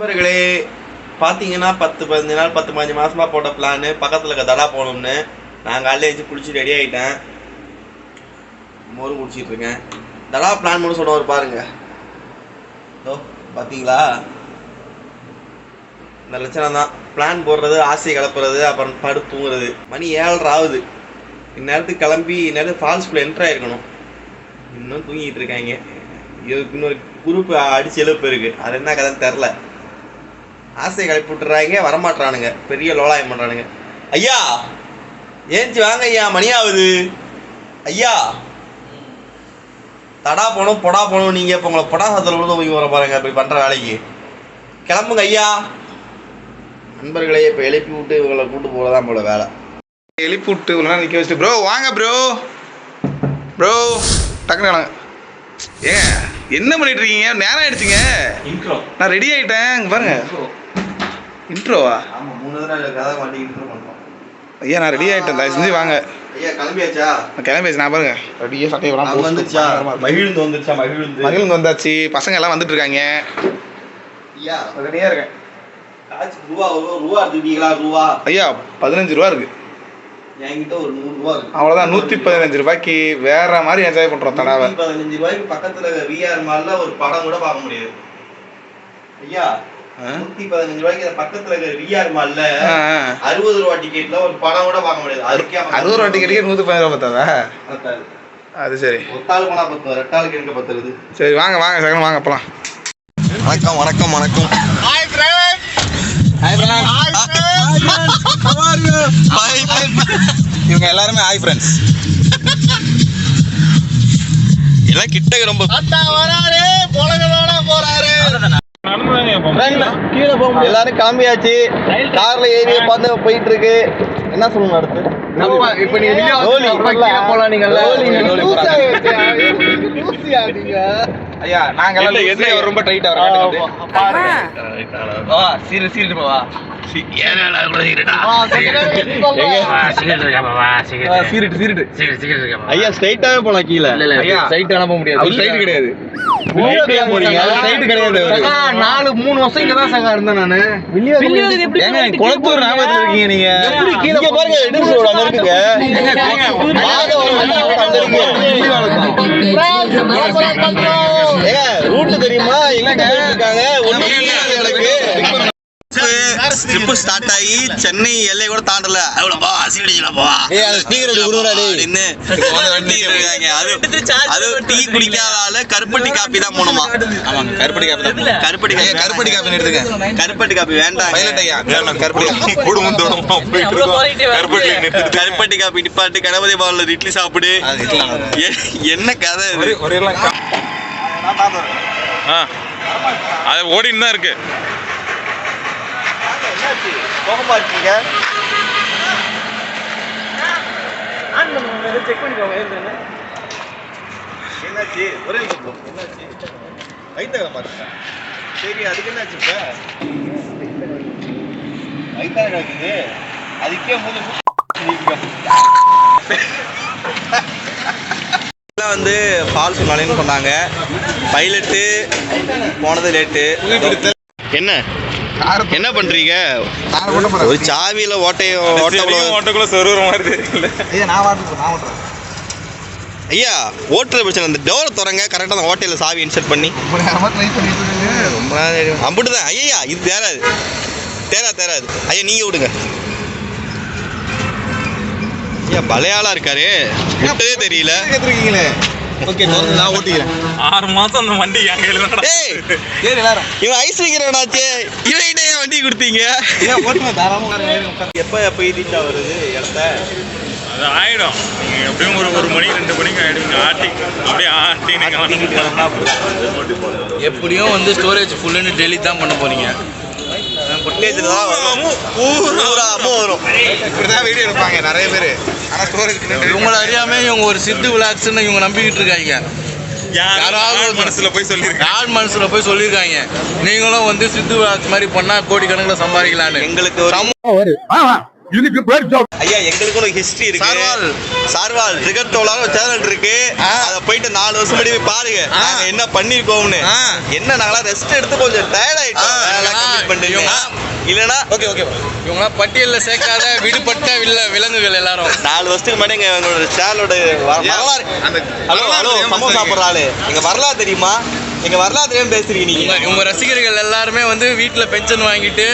நண்பர்களே பார்த்தீங்கன்னா பத்து பதினஞ்சு நாள் பத்து பதினஞ்சு மாசமா போட்ட பிளான் பக்கத்தில் இருக்க தடா போகணும்னு நான் காலையில் எழுந்து குளிச்சு ரெடி ஆகிட்டேன் மோர் குடிச்சிட்டு இருக்கேன். தடா பிளான் பண்ண சொல்லுவார் பாருங்க. ஓ பார்த்தீங்களா இந்த லட்சணம் தான். பிளான் போடுறது ஆசையை கலப்புறது அப்புறம் படு தூங்குறது. மணி ஏழரை ஆகுது. இந்நேரத்துக்கு கிளம்பி இந்நேரத்துக்கு ஃபால்ஸ்குள்ளே என்ட்ரு ஆயிருக்கணும். இன்னும் தூங்கிட்டு இருக்காங்க. இதுக்கு இன்னொரு குரூப் அடிச்சு எழுப்பு இருக்கு. அது என்ன கதைன்னு தெரில ஆசையை கிளப்பி விட்டுறாங்க வரமாட்றானுங்க. பெரிய லோலாயம் பண்றானுங்க. ஐயா ஏஞ்சி வாங்க ஐயா மணி ஆகுது. ஐயா தடா போகணும் பொடா போகணும் நீங்க இப்போ உங்களை பொடா சத்தில் விழுந்து போய் வர பாருங்க இப்படி பண்ற வேலைக்கு. கிளம்புங்க ஐயா. நண்பர்களே இப்போ எழுப்பி விட்டு இவங்களை கூட்டு போகதான் போல வேலை. எழுப்பி விட்டு நேரம் நிற்க வச்சுட்டு ப்ரோ வாங்க ப்ரோ ப்ரோ டக்குனு வாங்க ஏங்க என்ன பண்ணிட்டு இருக்கீங்க? நேரம் ஆயிடுச்சுங்க. நான் ரெடி ஆயிட்டேன். பாருங்க. இன்ட்ரோவா? ஆமா மூணு தடவை கதை மாட்டி இன்ட்ரோ பண்றோம். ஐயா நான் ரெடி ஆயிட்டேன் தயவு செஞ்சு வாங்க. ஐயா கிளம்பியாச்சா? கிளம்பியாச்சு நான் பாருங்க. ரெடியாக சட்டையெல்லாம் அது வந்துருச்சா மகிழ்ந்து வந்துருச்சா மகிழ்ந்து? மகிழ்ந்து வந்தாச்சு. பசங்க எல்லாம் வந்துட்டு இருக்காங்க. ஐயா ரெடியாக இருக்கேன். ரூபா ஒரு ரூபா எடுத்துக்கிட்டீங்களா ரூபா? ஐயா பதினஞ்சு ரூபா இருக்கு. என்கிட்ட ஒரு நூறு ரூபா இருக்கு. அவ்வளோதான் நூற்றி பதினஞ்சு ரூபாய்க்கு வேற மாதிரி என்ஜாய் பண்ணுறோம் தடாவை. நூத்தி பதினஞ்சு ரூபாய்க்கு பக்கத்துல விஆர் மால்ல ஒரு படம் கூட பார்க்க முடியாது. ஐயா? நூத்தி பதினஞ்சு ரூபாய்க்கு பக்கத்துல இருக்கிற விஆர் மால்ல. அறுபது ரூபா டிக்கெட்ல ஒரு படம் கூட பார்க்க முடியாது. அதுக்கே அறுபது ரூபா டிக்கெட்டுக்கே நூற்றி பதினஞ்சு ரூபா பத்தாது. அது சரி. ஒத்தாள் போனா பத்து ரெட்டாளுக்கு எனக்கு பத்துறது. சரி வாங்க வாங்க சகலம் வாங்க போலாம். வணக்கம் வணக்கம் வணக்கம். இவங்க எல்லாருமே ஹாய் ஃப்ரெண்ட்ஸ் எல்லாம் கிட்டக்கு ரொம்ப எல்லாரும் கிளம்பியாச்சு. கார்ல ஏறி உட்காந்து போயிட்டு இருக்கு என்ன சொல்லணும் அடுத்து? இப்போ நீங்க கோலி. ஐயா நாங்க எல்லாம் ரொம்ப டைட் அவர் சீரு சீரு சீரிட்டு ஐயா ஸ்ட்ரைட்டாவே போலாம் கீழே ஐயா சைட் அனுப்ப முடியாது சைடு கிடையாது போறீங்க சைடு கிடையாது அவரு. நாலு மூணு வருஷம் இங்க தான் சகா இருந்தேன் நானு குளத்தூர் ஞாபகத்துல இருக்கீங்க நீங்க இங்க பாருங்க ரோடு அங்க இருக்குங்க மாதவரம் அங்க இருக்கு ஏங்க ரூட் தெரியுமா எங்க இருக்காங்க ஒண்ணு ட்ரிப்பு ஸ்டார்ட் ஆகி சென்னை எல்லை கூட தாண்டல. அவ்வளோப்பா சீடிச்சுலப்பா ஏய் அது டீ குடிக்காத ஆளு கருப்பட்டி காப்பி தான் போணுமா? ஆமாங்க கருப்படி காப்பி தான் கருப்பட்டி காப்பி கருப்பட்டி காப்பி எடுத்துங்க கருப்பட்டி காப்பி வேண்டாம் பைலட் ஐயா கருப்பட்டி குடும்பம் தோணும் கருப்பட்டி கருப்பட்டி காப்பி நிப்பாட்டு கணபதி பவன்ல இட்லி சாப்பிடு. என்ன கதை இது? ஒரே அது ஓடின்னு தான் இருக்கு. கோபமா இருக்கீங்க? என்னாச்சு ஒரே நிமிஷம். bro. என்னாச்சு வயிற்று பாருங்க சரி அதுக்கு என்னாச்சு இப்ப? வயிற்று இருக்குது. அதுக்கே மூணு வந்து ஃபால்ஸ் மலைன்னு சொன்னாங்க. பைலட்டு போனது லேட்டு. என்ன? என்ன பண்றீங்க? ஒரு சாவியில ஓட்டையோ ஓட்ட ஓட்டக்குள்ள சொருகிற மாதிரி தெரியல. ஐயா ஓட்டுற பிரச்சனை அந்த டோரை திறங்க கரெக்டாக அந்த ஓட்டையில் சாவி இன்சர்ட் பண்ணி. ரொம்ப அம்பிட்டு தான் ஐயா இது தேராது. தேராது தேராது. ஐயா நீங்கள் விடுங்க. ஐயா பலையாளா இருக்காரு. விட்டதே தெரியல. கேட்டிருக்கீங்களே ஓகே நான் ஓட்டிக்கிறேன். ஆறு மாசம் அந்த வண்டி என் கையில தான் இவன் ஐஸ் வைக்கிறவனாச்சே இவன்கிட்ட ஏன் வண்டி கொடுத்தீங்க? எப்போ எப்போ ரீச் ஆகுறது இடத்த? அது ஆயிடும். நீங்க எப்படியும் ஒரு ஒரு மணி ரெண்டு மணிக்கு ஆயிடுங்க ஆட்டி அப்படியே ஆட்டி எப்படியும் வந்து ஸ்டோரேஜ் ஃபுல்லுன்னு டெலி தான் பண்ண போறீங்க. பொட்டேஜில் தான் வரும். பூராமும் வரும். இப்படி தான் வீடியோ எடுப்பாங்க நிறைய பேர். ஆனால் ஸ்டோரேஜ் இவங்களை அறியாம இவங்க ஒரு சித்து விளாக்ஸ்னு இவங்க நம்பிக்கிட்டு இருக்காங்க. யாராவது மனசுல போய் சொல்லிருக்கேன் ஆள் மனசுல போய் சொல்லியிருக்காங்க. நீங்களும் வந்து சித்து விளாக்ஸ் மாதிரி பண்ணா கோடி கணக்கில் சம்பாதிக்கலான்னு எங்களுக்கு ஒரு ஐயா எங்களுக்கு ஒரு ஹிஸ்டரி இருக்கு சார்வால். சார்வால் ரிகர் தோலான ஒரு சேனல் இருக்கு. அத போயிட்டு நாலு வருஷம் போய் பாருங்க. நாங்க என்ன பண்ணிருக்கோம்னு. என்ன நாங்களா ரெஸ்ட் எடுத்து கொஞ்சம் டயர்ட் ஆயிட்டோம். வேலை. கம்ப்ளீட் இல்லனா ஓகே ஓகே இவங்களாம் பட்டியலில் சேர்க்காத விடுபட்ட வில்ல விலங்குகள் எல்லாரும் நாலு வருஷத்துக்கு முன்னாடி எங்க எங்களோட சேனலோட வரலாறு ஹலோ ஹலோ சமோசா சாப்பிட்ற ஆளு எங்க வரலாறு தெரியுமா எங்க வரலாறு தெரியாம பேசுறீங்க ரசிகர்கள் எல்லாருமே வந்து வீட்டில் பென்ஷன் வாங்கிட்டு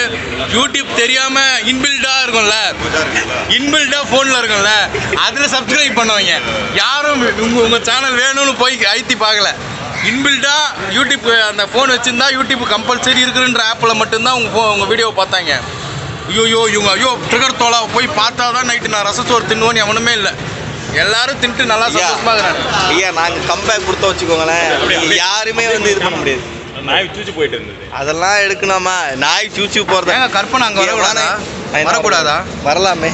யூடியூப் தெரியாம இன்பில்டா இருக்கும்ல? இன்பில்டா ஃபோனில் இருக்கும்ல? அதில் சப்ஸ்கிரைப் பண்ணுவாங்க. யாரும் உங்க உங்க சேனல் வேணும்னு போய் ஐத்தி பார்க்கல. இன்பில்டா யூடியூப் அந்த ஃபோன் வச்சிருந்தா யூடியூப் கம்பல்சரி இருக்குன்ற ஆப்பில் மட்டும்தான் உங்க phone- உங்க வீடியோவை பார்த்தாங்க. ஐயோ இவங்க ஐயோ ட்ரிகர் தோலா போய் பார்த்தா தான் நைட்டு நான் ரசச்சோறு தின்னுவோன்னு எவனுமே இல்லை. எல்லாரும் தின்ட்டு நல்லா சந்தோஷமா இருக்கிறாங்க ஐயா நாங்க கம்பேக் கொடுத்த வச்சுக்கோங்களேன். யாருமே வந்து இது பண்ண முடியாது. நாய் சூச்சு போயிட்டு இருந்தது. அதெல்லாம் எடுக்கணுமா? நாய் சூச்சு போறத கற்பனை அங்கே வரக்கூடாதா? நான் வரக்கூடாதா? வரலாமே.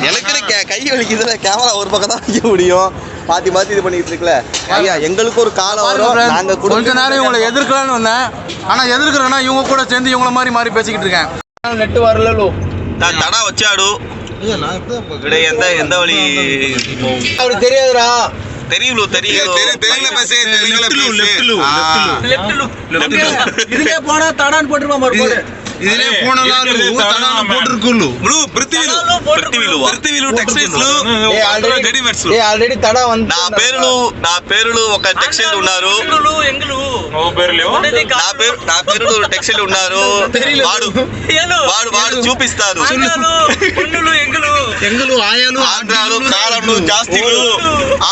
எனக்கு கே- கை வலிக்குதுல கேமரா ஒரு பக்கம் தான் வைக்க முடியும். மாத்தி மாத்தி இது பண்ணிட்டு இருக்குல்ல. ஐயா எங்களுக்கு ஒரு காலம் வரும். நாங்க கொஞ்ச நேரம் இவங்களை எதிர்க்கலாம்னு வந்தேன். ஆனா எதிர்க்கிறேன்னா இவங்க கூட சேர்ந்து இவங்கள மாதிரி மாறி பேசிக்கிட்டு இருக்கேன். நெட்டு வரலோ நான் தடா வச்சாடு. இட எந்த எந்த வழி? அவருக்கு தெரியாதுடா. தெரியுலு தெரியும் தெரி- தெலுங்குல பேசு, தெலுங்குல பேசு. ஆ. இதுக்கே போனா தடான் போட்டுருப்பான் பாரு నా పేరులు నా పేరులు ఒక టెక్స్టైల్ ఉన్నారు. నా పేరు నా ఉన్నారు. వాడు చూపిస్తారు. ఆంధ్రాలు కాలంలో జాస్తిలు.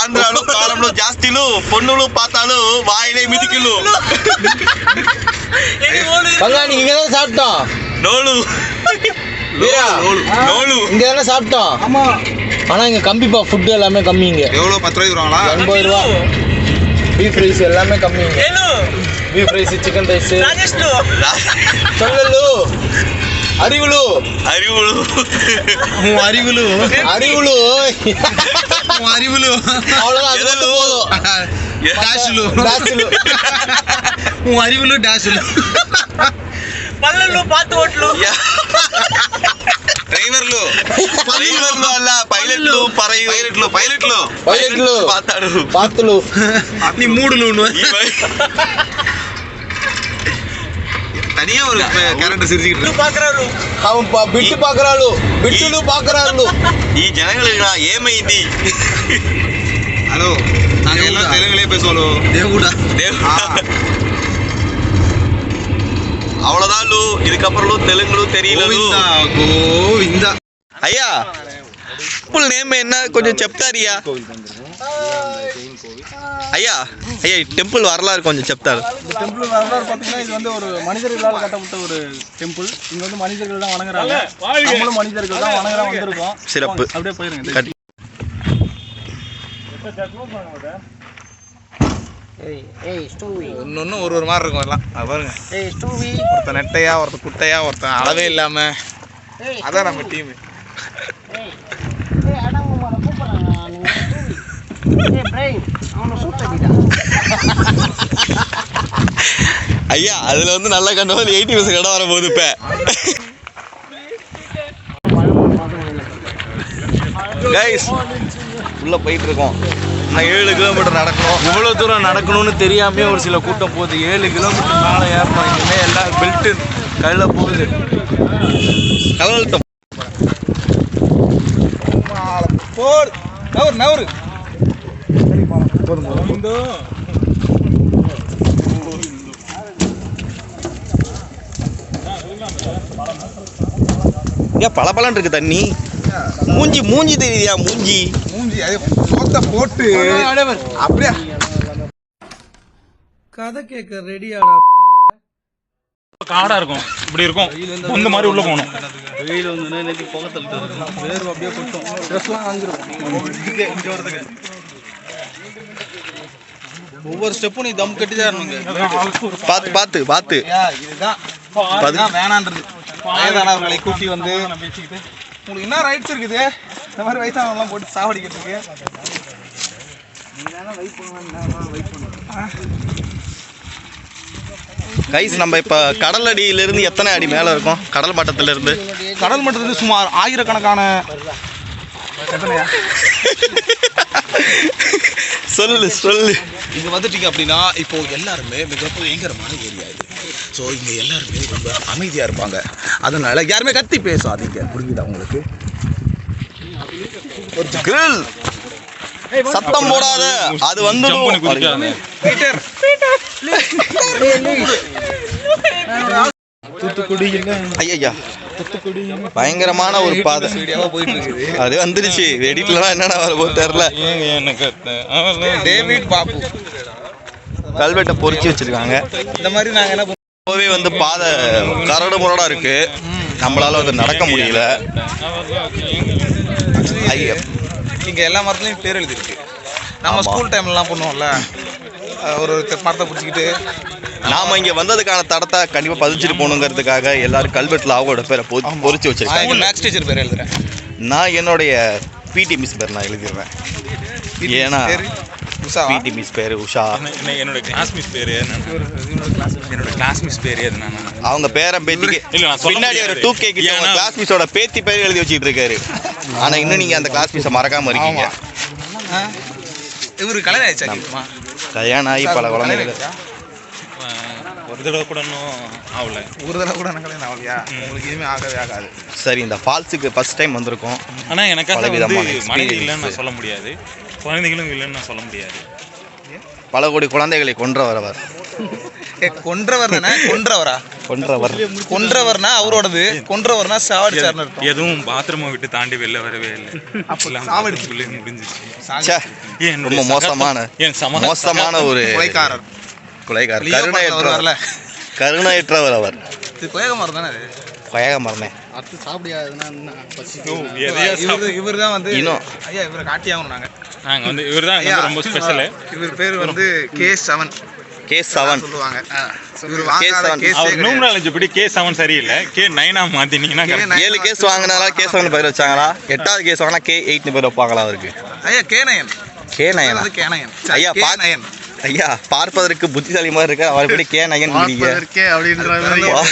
ఆంధ్రాలు కాలంలో పొన్నులు పాతాలు వాయినే మితికిలు பங்கா நீங்க இங்க தான் சாப்பிட்டோம். நோலு. வீரா நோலு இங்க தானே சாப்பிட்டோம். ஆமா. ஆனா இங்க கம்பிப்பா ஃபுட் எல்லாமே கம்மி இங்க. எவ்வளவு பத்து ரூபாய் வருவாங்களா எண்பது ரூபா. பீஃப் ரைஸ் எல்லாமே கம்மி இங்க. பீஃப் ரைஸ் சிக்கன் ரைஸ் சொல்லு அறிவுளு அறிவுளு உன் அறிவுலு. அறிவுலு. உன் அறிவுலு. அவ்வளவுதான் அது போதும். டாஷ்லு டாஷ்லு உன் அறிவுல டேஷ் பல்லு பாத்து ஓட்டலு డ్రైవర్లు. డ్రైవర్లు పైలట్లు పైలట్లు పైలట్లు. పైలట్లు. పాతాడు పాతులు. నీ మూడు ஒரு சிரிச்சுக்கிட்டு அவன் ఈ జనగలుగా ఏమైంది? హలో తెలుగు తెలుగులే దేవుడా. దేవుడా దేవ్- அவ்வளவுதான் இதுக்கப்புறம் தெலுங்குல தெரியல கோவிந்தா கோவிந்தா అయ్యా టెంపుల్ నేమ్ என்ன కొంచెం చెప్తారియా అయ్యా అయ్యా ఈ టెంపుల్ வரலாறு కొంచెం చెప్తారు டெம்பிள் வரலாறு பார்த்தீங்கன்னா இது வந்து ஒரு மனிதர்களால் கட்டப்பட்ட ஒரு டெம்பிள் இங்க வந்து மனிதர்கள் தான் வணங்குறாங்க நம்மளும் மனிதர்கள் தான் வணங்குறோம் வந்திருக்கோம் சிறப்பு. அப்படியே போயிருங்க கட்- ஒன்னு ஒரு ஒரு மாதிரி இருக்கும் எல்லாம் அது பாருங்க. ஒருத்தன் நெட்டையா ஒருத்தன் குட்டையா ஒருத்தன் அளவே இல்லாம. அதான் நம்ம டீம். ஐயா அதுல வந்து நல்ல கண்டு வந்து எயிட்டி பர்சன்ட் இடம் வரப்போகுது இப்ப. கைஸ் உள்ள போயிட்டு இருக்கோம். நான் ஏழு கிலோமீட்டர் நடக்கணும். இவ்வளவு தூரம் நடக்கணும்னு தெரியாமே ஒரு சில கூட்டம் போகுது. ஏழு கிலோமீட்டர் மேலே ஏறணும். இனிமே எல்லாம் பெல்ட்டு கையில் போகுது. கலவல்ட்டம் போடு. நவரு நவரு ஏன் பல இருக்கு தண்ணி. மூஞ்சி மூஞ்சி தெரியுதியா மூஞ்சி? மூஞ்சி அது சோத்த போட்டு அப்படியே. கதை கேட்க ரெடியாடா காடா இருக்கும். இப்படி இருக்கும். இந்த மாதிரி உள்ள போகணும். வெயில் வந்து நேற்று புகை தள்ளிட்டு இருக்கு வேர்வை அப்படியே கொட்டும். ட்ரெஸ்லாம் வாங்கிருக்கும் ஒவ்வொரு ஸ்டெப்பும் நீ தம் கட்டி தான் இருந்தீங்க பார்த்து பார்த்து பார்த்து இதுதான். அதுதான் வேணான்றது. வயதானவர்களை கூட்டி வந்து உங்களுக்கு என்ன ரைட்ஸ் இருக்குது? இந்த மாதிரி வயசானவங்களாம் போட்டு சாவடிக்கிறதுக்கு. கைஸ் நம்ம இப்போ கடல் அடியிலிருந்து எத்தனை அடி மேலே இருக்கும்? கடல் மட்டத்திலிருந்து. கடல் மட்டத்துலேருந்து சுமார் ஆயிரக்கணக்கான சொல்லு சொல்லு. இங்கே வந்துட்டீங்க அப்படின்னா இப்போ எல்லாருமே மிக பயங்கரமான ஏரியா இது. ஸோ இங்கே எல்லாருமே ரொம்ப அமைதியாக இருப்பாங்க. அதனால யாருமே கத்தி பேசாதீங்க. புரியுதா உங்களுக்கு? கிரில் சத்தம் போடாத. அது வந்து பீட்டர் ஐயா பயங்கரமான ஒரு பாதை. வீடியோவாக போயிட்டு இருக்குது அது வந்துருச்சு. எடிட்லாம் என்னடா வர போது தெரில ஏங்க எனக்கு டேவிட் பாபு கல்வெட்டை பொறிச்சு வச்சிருக்காங்க. இந்த மாதிரி நாங்கள் என்ன இப்போவே வந்து பாதை கரடு முரடா இருக்கு. நம்மளால வந்து நடக்க முடியல. ஐயா இங்கே எல்லா மரத்துலையும் பேர் எழுதிருக்கு நம்ம. ஸ்கூல் டைம்லலாம் பண்ணுவோம்ல ஒரு மரத்தை பிடிச்சிக்கிட்டு. நாம இங்க வந்ததுக்கான தடத்தை கண்டிப்பா பதிச்சுட்டு போகணுங்கிறதுக்காக எல்லாரும் கல்வெட்டுல அவங்களோட பேரை பொறிச்சு வச்சிருக்காங்க. மேக்ஸ் டீச்சர் பேர் எழுதுறேன். நான் என்னுடைய பிடி மிஸ் பேர் நான் எழுதிடுறேன் ஏன்னா உஷாவா பிடி மிஸ் பேரு உஷா. என்ன- என்னோட கிளாஸ் மிஸ் பேரு என்னோட கிளாஸ் மிஸ் பேரு எதுனா அவங்க பேரன் பேத்திக்கு இல்ல, நான் சொல்ல பின்னாடி ஒரு. டூ கே கிட்ட கிளாஸ் மிஸோட பேத்தி பேர் எழுதி வச்சிட்டு இருக்காரு. ஆனா இன்னும் நீங்க அந்த கிளாஸ் மிஸ்ஸை மறக்காம இருக்கீங்க? இவரு கல்யாணம் ஆயிடுச்சா? கல்யாணம் ஆகி பல குழந்தைகள்? ஒரு தடவை கூட இன்னும் ஆகல. ஒரு தடவை கூட எனக்கு கல்யாணம் ஆகலையா? உங்களுக்கு இனிமே ஆகவே ஆகாது. சரி இந்த ஃபால்ஸுக்கு ஃபர்ஸ்ட் டைம் வந்திருக்கோம். ஆனா எனக்காக வந்து பலவிதமான மனைவி. இல்லைன்னு நான் சொல்ல முடியாது. குழந்தைகளும் இல்லைன்னு நான் சொல்ல முடியாது. பல கோடி குழந்தைகளை கொன்றவர் அவர். கொன்றவர் தானே கொன்றவரா? கொன்றவர். கொன்றவர்னா அவரோடது. கொன்றவர்னா சாவடிச்சார்னு அர்த்தம் எதுவும் பாத்ரூமை விட்டு தாண்டி வெளில வரவே இல்லை. பாத்ரூம்குள்ளே முடிஞ்சிச்சு. ரொம்ப மோசமான மோசமான ஒரு கொலைக்காரர் படத்துல கருணையற்றவர். வருவார்ல. கருணையற்றவர் அவர். இது கொயகமரம் தானே கொயக மறந்தேன் அடுத்து எதையா இவர் இவர் தான் வந்து இன்னும். ஐயா இவரை காட்டி ஆகணும் நாங்க. நாங்க வந்து இவர் தான் ரொம்ப ஸ்பெஷலு இவர் பேர் வந்து கே செவன். கே செவன் சொல்லுவாங்க. படி கே செவன் சரியில்லை. கே நைனா மாத்தினீங்கன்னா nine. ஏழு கேஸ் வாங்கினாலும் கே செவன் பேர் வச்சாங்களா? எட்டாவது கேஸ் வாங்கினா கே எயிட்னு பேர் வைப்பாங்களா அவருக்கு? ஐயா கே நயன் கே நயனா கே நயன் ஐயா, பாத்- நயன் ஐயா பார்ப்பதற்கு புத்திசாலி மாதிரி இருக்க அவர் எப்படி கே நயன் அப்படின்ற மாதிரி வா.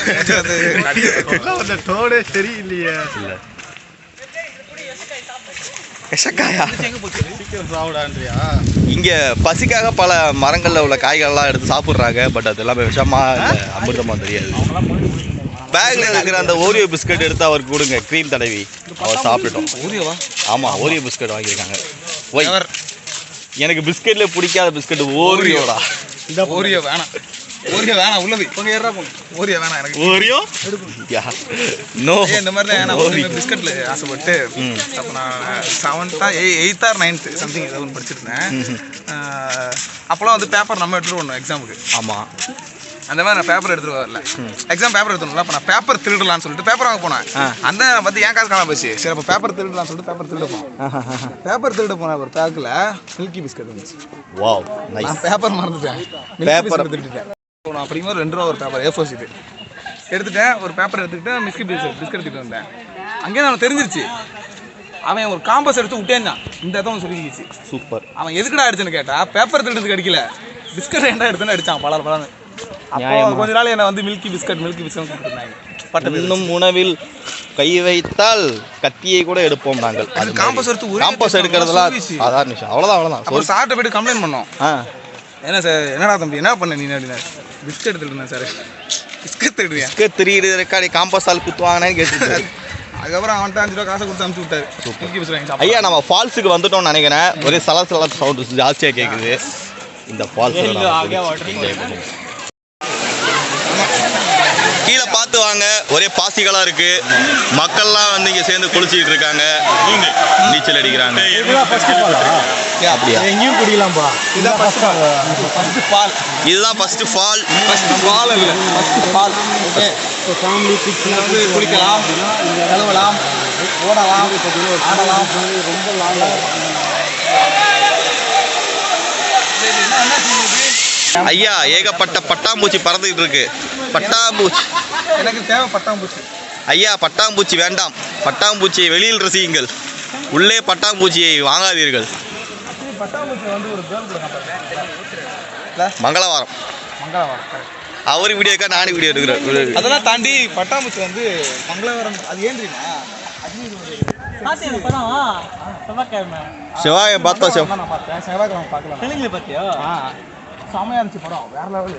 அந்த இங்க பசிக்காக பல மரங்கள்ல உள்ள காய்கள்லாம் எடுத்து சாப்பிடுறாங்க. பட் அது எல்லாமே விஷமா இல்ல அமிர்தமா தெரியாது. பேக்ல இருக்கிற அந்த ஓரியோ பிஸ்கட் எடுத்து அவருக்கு கொடுங்க க்ரீம் தடவி. அவர் சாப்பிட்டுட்டோம். ஊதியவா ஆமா ஓரியோ பிஸ்கட் வாங்கியிருக்காங்க. ஒய் எனக்கு பிஸ்கட்ல பிடிக்காத பிஸ்கட் ஓரியோடா ஓரியோ வேணாம். ஓரியோ வேணாம் உள்ளது. கொஞ்சம் ஏறா ஓரியோ வேணாம் எனக்கு. Oreo no. இந்த மாதிரி தான் நான் பிஸ்கட்ல ஆசைப்பட்டு. அப்போ நான் செவன்த்தா எயித் ஆர் நைன்த்து சம்திங் ஏதோ ஒன்று படிச்சிருந்தேன். அப்போலாம் வந்து பேப்பர் நம்ம எடுத்துகிட்டு வரணும் எக்ஸாமுக்கு ஆமா. அந்த மாதிரி நான் பேப்பர் எடுத்துட்டு வரல. எக்ஸாம் பேப்பர் எடுத்துணும்ல அப்போ நான் பேப்பர் திருடலாம்னு சொல்லிட்டு பேப்பர் வாங்க போனேன். அந்த வந்து என் காசு காணாம போச்சு. சரி அப்போ பேப்பர் திருடலாம்னு சொல்லிட்டு பேப்பர் திருட போனேன் பேப்பர் திருட போன ஒரு பேக்கில் மில்கி பிஸ்கட் இருந்துச்சு. வாவ் நான் பேப்பர் மறந்துட்டேன். பேப்பர் திருட்டுட்டேன் நான் அப்படிங்கும்போது ரெண்டு ரூபா ஒரு பேப்பர் ஏ ஃபோர் ஷீட்டு எடுத்துட்டேன் ஒரு பேப்பர் எடுத்துக்கிட்டு மிஸ்கி பிஸ்கட் பிஸ்கட் எடுத்துட்டு வந்தேன். அங்கேயே நான் தெரிஞ்சிருச்சு. அவன் ஒரு காம்பஸ் எடுத்து விட்டேன் இந்த இடத்த சொல்லிக்கிச்சு. சூப்பர். அவன் எதுக்குடா அடிச்சுன்னு கேட்டா பேப்பர் திருடுறதுக்கு அடிக்கல பிஸ்கட் ஏன்டா எடுத்துன்னு அடிச்சான் பலர் நியாயமா. கொஞ்ச நாள் என்ன வந்து மில்கி பிஸ்கட் மில்கி பிஸ்கட் கொடுத்துருந்தாங்க பட்டது இன்னும் உணவில் கை வைத்தால் கத்தியை கூட எடுப்போம் நாங்கள். அது காம்பஸ் எடுத்து காம்பஸ் எடுக்கிறதுலாம். சாதாரண விஷயம். அவ்வளோதான் அவ்வளோதான் சார்ட்ட போயிட்டு கம்ப்ளைண்ட் பண்ணோம். என்ன சார் என்னடா தம்பி என்ன பண்ண நீ அப்படின்னா? பிஸ்கட் எடுத்துட்டு இருந்தேன் சார். பிஸ்கட் திருடுறியா பிஸ்கட் திரியிறது இருக்காடி காம்பஸ் ஆள் குத்துவாங்கன்னு கேட்டுட்டு அதுக்கப்புறம் அவன்கிட்ட அஞ்சு ரூபா காசை கொடுத்து அனுப்பிச்சு விட்டாரு. ஐயா நம்ம ஃபால்ஸுக்கு வந்துட்டோம்னு நினைக்கிறேன். ஒரே சல சல சவுண்ட் ஜாஸ்தியாக கேட்குது இந்த ஃபால்ஸ் கீழே பார்த்து வாங்க. ஒரே பாசிகளா இருக்கு. மக்கள்லாம் வந்து இங்க சேர்ந்து குளிச்சிட்டு இருக்காங்க. நீச்சல் அடிக்கிறாங்க. அப்படியா? எங்கேயும் குடிக்கலாம்ப்பா இதான் ஃபர்ஸ்ட் ஃபால் ஃபர்ஸ்ட் ஃபால் இதுதான் ஃபர்ஸ்ட் ஃபால் ஃபர்ஸ்ட் ஃபால் இல்லை. ஃபர்ஸ்ட் ஃபால் ஓகே இப்போ ஃபேமிலி கிட்ஸ்லாம் வந்து குளிக்கலாம் கழுவலாம். ஓடலாம். ஆடலாம். ரொம்ப லாங்காக ஐயா ஏகப்பட்ட பட்டாம்பூச்சி பறந்துகிட்டு இருக்கு. பட்டாம்பூச்சி. எனக்கு தேவை பட்டாம்பூச்சி. ஐயா பட்டாம்பூச்சி வேண்டாம். பட்டாம்பூச்சியை வெளியில் ரசியுங்கள். உள்ளே பட்டாம்பூச்சியை வாங்காதீர்கள். மங்களவாரம். மங்களவாரம். அவர் வீடியோ இருக்கா நானும் வீடியோ எடுக்கிறேன். அதெல்லாம் தாண்டி பட்டாம்பூச்சி வந்து மங்களகரம் அது ஏன் தெரியுமா பாத்தியா படம் செவ்வாய்க்கிழமை. செவ்வாயை பார்த்தா செவ் நான் பார்த்தேன். செவ்வாய்க்கிழமை பார்க்கலாம்? தெலுங்குல பாத்தியா ஆ செமையா இருந்துச்சு படம். வேற லெவலு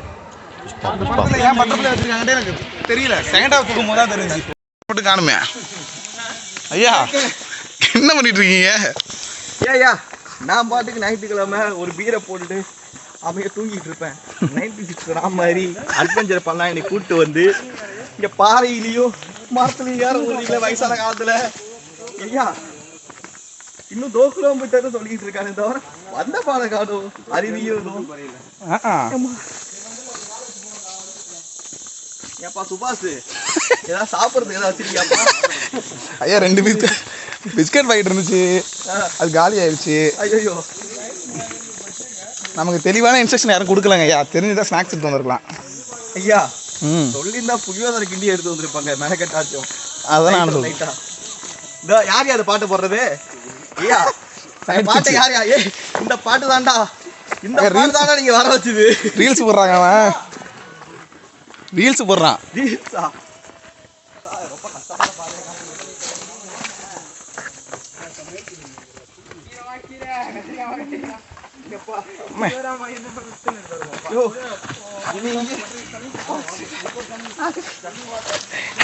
அந்த படத்துல ஏன் வச்சிருக்காங்கன்னு எனக்கு தெரியல. செகண்ட் ஹாஃப் போகும்போது தான் தெரிஞ்சு மட்டும் காணுமே. ஐயா என்ன பண்ணிட்டு இருக்கீங்க? ஏய்யா நான் பாட்டுக்கு ஞாயிற்றுக்கிழமை ஒரு பீரை போட்டுட்டு அமைய தூங்கிட்டு இருப்பேன். நைன்டி சிக்ஸ் ராம் மாதிரி அட்வென்ச்சர் பண்ணலாம் என்னை கூப்பிட்டு வந்து இங்க பாறையிலையும் மரத்துலையும் ஏற முடியல வயசான காலத்துல. ஐயா இன்னும் தோ கிலோமீட்டர் சொல்லிட்டு இருக்கானே தவிர வந்த காணும் அருவியும் ஏப்பா சுபாஷ்? ஏதாவது சாப்பிட்றதுக்கு ஏதாவது வச்சிருக்கியாப்பா? ஐயா ரெண்டு பிஸ்கட் பிஸ்கட் பாக்கெட் இருந்துச்சு. அது காலி ஆயிடுச்சு. ஐயோ நமக்கு தெளிவான இன்ஸ்ட்ரக்ஷன் யாரும் கொடுக்கலங்க ஐயா. தெரிஞ்சுதான் ஸ்நாக்ஸ் எடுத்து வந்திருக்கலாம். ஐயா ம். சொல்லியிருந்தா புளியோதரை கிண்டி எடுத்து வந்திருப்பாங்க மெனக்கட்டாச்சும். இந்த யார் யார் பாட்டு போடுறது? ஐயா. பாட்டு யார் ஏய் இந்த பாட்டு தான்டா. இந்த பாட்டு தான்டா நீங்க வர வச்சது. ரீல்ஸ் போடுறாங்க அவன். ரீல்ஸ் போடுறான். ஜீசா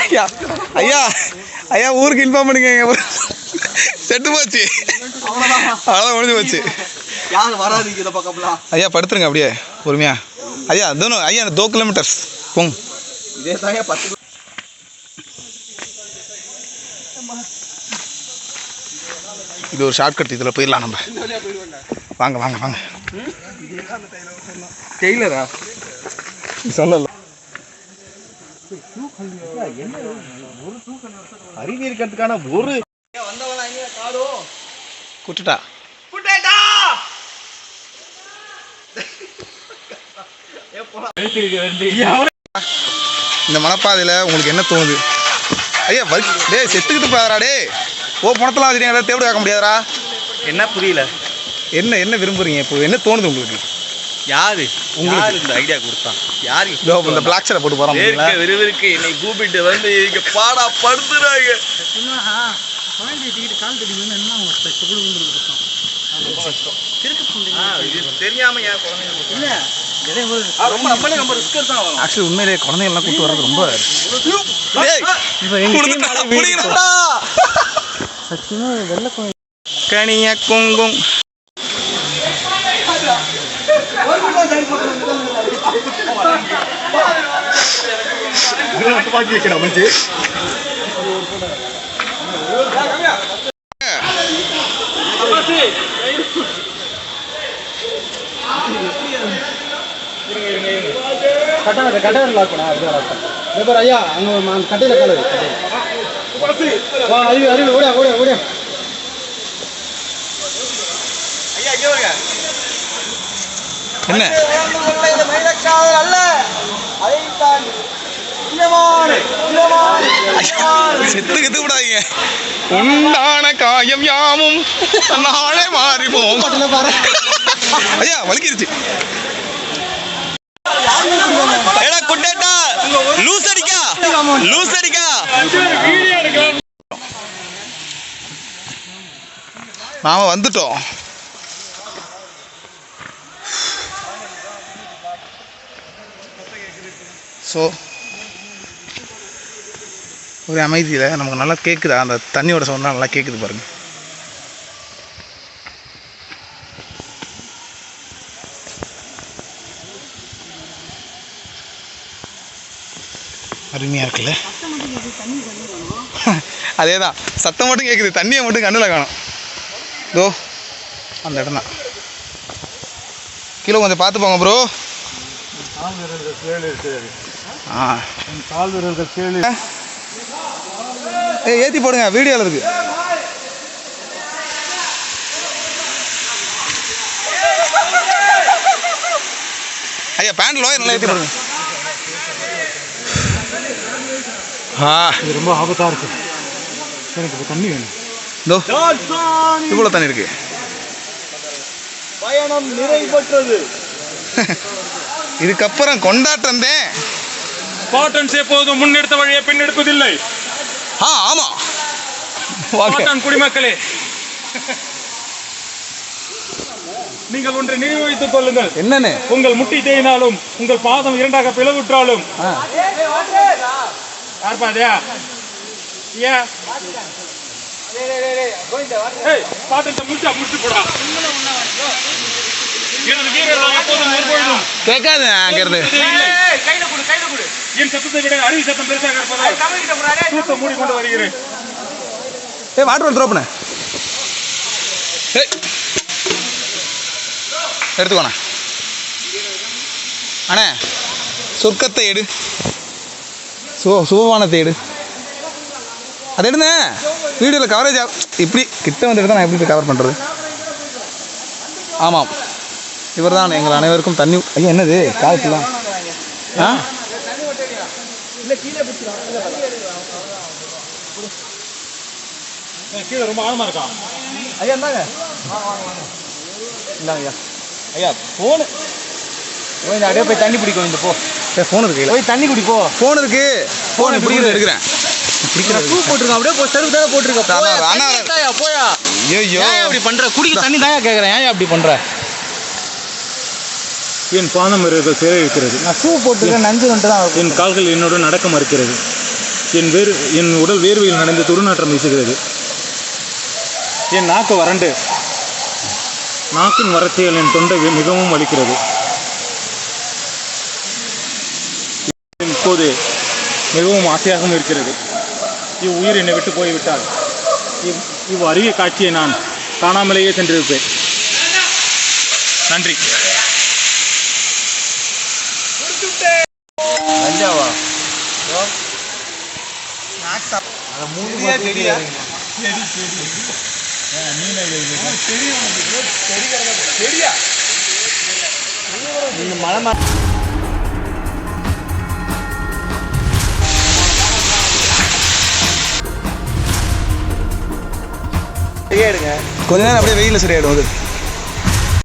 ஐயா ஐயா ஐயா ஊருக்கு இன்ஃபார்ம் பண்ணுங்க செட்டு போச்சு. அவ்வளோதான் முடிஞ்சு போச்சு. ஐயா படுத்துருங்க அப்படியே பொறுமையா. ஐயா தோணும் ஐயா தோ கிலோமீட்டர்ஸ் போங்க. இதே தாங்க பத்து இது ஒரு ஷார்ட்கட் இதில் போயிடலாம் நம்ம. வாங்க வாங்க வாங்க. டெய்லரா? சொல்லல. அருவி இருக்கிறதுக்கான ஒரு குட்டுட்டா. இந்த மலைப்பாதையில் உங்களுக்கு என்ன தோணுது? ஐயா வலி டேய் செத்துக்கிட்டு போயாரா டேய். ஓ பணத்தெல்லாம் வச்சுட்டீங்க ஏதாவது தேவை கேட்க முடியாதா என்ன புரியல? என்ன என்ன விரும்புறீங்க இப்போ? என்ன தோணுது உங்களுக்கு? யாரு? உங்களுக்கு. யாரு இந்த ஐடியா கொடுத்தான்? யாரு? இந்த பிளாக் ஷர்ட் போட்டு வேர்க்க விறுவிறுக்கு என்னை கூப்பிட்டு வந்து இங்க பாடா படுத்துறாங்க. ஆ, இது தெரியாம ஏன் குழந்தைங்க ரொம்ப நம்மளே நம்ம ரிஸ்க் தான் வரும் ஆக்சுவலி உண்மையிலேயே குழந்தைங்கள்லாம் கூட்டு வர்றது ரொம்ப கனிய குங்கும் துப்பாக்கி வைக்கிற அமைச்சு கட்டை கட்டை லாக் பண்ண அப்படியே லாக் பண்ண பேப்பர் ஐயா அங்க மா- கட்டையில கால வை, அறிவு அறிவு ஓடியா ஓடியா ஓடியா. ஐயா இங்க வருங்க. என்ன? இந்த மயிலக்காதல் அல்ல. அதை தான் செத்து கெத்து விடாதீங்க உண்டான காயம் யாமும் நாளே மாறிப்போம் ஐயா வலிக்கிருச்சு. லூஸ் நாம வந்துட்டோம். ஸோ ஒரு அமைதியில் நமக்கு நல்லா கேட்குதா அந்த தண்ணியோட சவுண்ட்லாம் நல்லா கேட்குது பாருங்கள் அருமையாக இருக்குல்ல? அதே தான் சத்தம் மட்டும் கேட்குது தண்ணியை மட்டும் கண்ணில் காணும். தோ அந்த இடம் தான். கீழே கொஞ்சம் பார்த்து போங்க ப்ரோ ஆ. கால் ஏய் ஏற்றி போடுங்க. வீடியோவில் இருக்கு. ஐயா பேண்ட் லோயர் நல்லா ஏற்றி போடுங்க ஆ இது ரொம்ப ஆபத்தா இருக்கு. எனக்கு இப்போ தண்ணி வேணும். இதோ இவ்வளோ தண்ணி இருக்கு. பயணம் நிறைவு பெற்றது இதுக்கப்புறம் கொண்டாட்டம் தான். ஸ்பாட்டன்ஸ் எப்போதும் முன்னெடுத்த வழியை பின்னெடுப்பதில்லை. ஆ வாங்க. ஸ்பாட்டன் குடிமக்களே. நீங்கள் ஒன்றை நினைவு வைத்துக் கொள்ளுங்கள். என்னன்னு? உங்கள் முட்டி தேயினாலும் உங்கள் பாதம் இரண்டாக பிளவுற்றாலும். ஆ யார் பாதியா ஏன் கேட்காது அங்கேருந்து இல்லை. என் சத்தத்தை விட அருவி சத்தம் பெருசாக இருப்பதால் தூக்க மூடிக்கொண்டு வருகிறேன். ஏய் வாட்டர் த்ரோப்பண்ணே ஏய். எடுத்துக்கோண்ணே. அண்ணே சொர்க்கத்தை எடு. சு சுபமானத்தை எடு அதை எடுங்க. வீடியோவில் கவரேஜ் இப்படி கிட்ட வந்து எடுத்தால் நான் எப்படி கவர் பண்ணுறது ஆமாம். இவர் தான் எங்கள் அனைவருக்கும் தண்ணி ஐயா என்னது? காலத்துலாம் ஆ. கீழே ரொம்ப ஆழமா இருக்கான் ஐயா இந்தாங்க. இந்தாங்க ஐயா. ஐயா ஃபோனு இந்த அப்படியே போய் தண்ணி பிடிக்கும் இந்த போ. ஃபோன் இருக்கு போய் தண்ணி குடி போ. ஃபோன் இருக்கு. ஃபோன் இப்படி பிடிக்குது. எடுக்கிறேன் பூ போட்டிருக்கோம் அப்படியே போ செருப்பு தானே போட்டிருக்க அண்ணா, போயா, ஐயோ அப்படி பண்ற? குடிக்க தண்ணி தாயா கேக்குறேன். ஏன் அப்படி பண்ற? என் பாதம் சிறை இருக்கிறது. நான் ஷூ போட்டுருக்கேன் நஞ்சு வந்துட்டு தான் என் கால்கள் என்னுடன் நடக்க மறுக்கிறது. என் வேறு என் உடல் வேர்வையில் நடந்து துருநாற்றம் வீசுகிறது. என் நாக்கு வறண்டு. நாக்கின் வறட்சியால் என் தொண்டை மிகவும் வலிக்கிறது. இப்போது மிகவும் ஆசையாகவும் இருக்கிறது. இவ்வுயிர் என்னை விட்டு போய்விட்டால். இவ் இவ் அரிய காட்சியை நான் காணாமலேயே சென்றிருப்பேன். நன்றி. சரியாயிடுங்க. கொஞ்ச நேரம் அப்படியே வெயிலில் சரியாயிடும் அது.